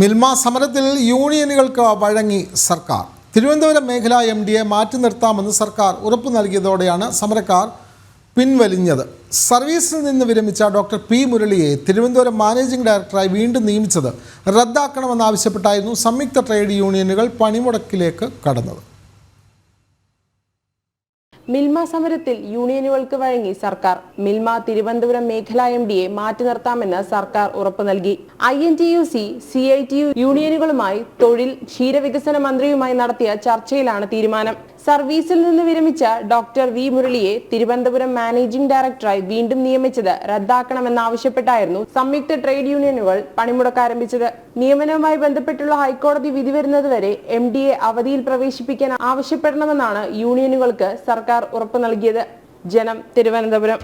മിൽമ സമരത്തിൽ യൂണിയനുകൾക്ക് വഴങ്ങി സർക്കാർ. തിരുവനന്തപുരം മേഖല എം ഡിയെ മാറ്റി നിർത്താമെന്ന് സർക്കാർ ഉറപ്പു നൽകിയതോടെയാണ് സമരക്കാർ പിൻവലിഞ്ഞത്. സർവീസിൽ നിന്ന് വിരമിച്ച ഡോക്ടർ പി മുരളിയെ തിരുവനന്തപുരം മാനേജിംഗ് ഡയറക്ടറായി വീണ്ടും നിയമിച്ചത് റദ്ദാക്കണമെന്നാവശ്യപ്പെട്ടായിരുന്നു സംയുക്ത ട്രേഡ് യൂണിയനുകൾ പണിമുടക്കിലേക്ക് കടന്നത്. മിൽമ സമരത്തിൽ യൂണിയനുകൾക്ക് വഴങ്ങി സർക്കാർ. മിൽമ തിരുവനന്തപുരം മേഖല എം ഡിയെ മാറ്റി നിർത്താമെന്ന് സർക്കാർ ഉറപ്പു നൽകി. I N T U C C I T U യൂണിയനുകളുമായി തൊഴിൽ ക്ഷീരവികസന മന്ത്രിയുമായി നടത്തിയ ചർച്ചയിലാണ് തീരുമാനം. സർവീസിൽ നിന്ന് വിരമിച്ച ഡോക്ടർ വി മുരളിയെ തിരുവനന്തപുരം മാനേജിംഗ് ഡയറക്ടറായി വീണ്ടും നിയമിച്ചത് റദ്ദാക്കണമെന്നാവശ്യപ്പെട്ടായിരുന്നു സംയുക്ത ട്രേഡ് യൂണിയനുകൾ പണിമുടക്ക് ആരംഭിച്ചത്. നിയമനവുമായി ബന്ധപ്പെട്ടുള്ള ഹൈക്കോടതി വിധി വരുന്നതുവരെ എം ഡി എ അവധിയിൽ പ്രവേശിപ്പിക്കാൻ ആവശ്യപ്പെടണമെന്നാണ് യൂണിയനുകൾക്ക് സർക്കാർ ഉറപ്പു നൽകിയത്. ജനം തിരുവനന്തപുരം.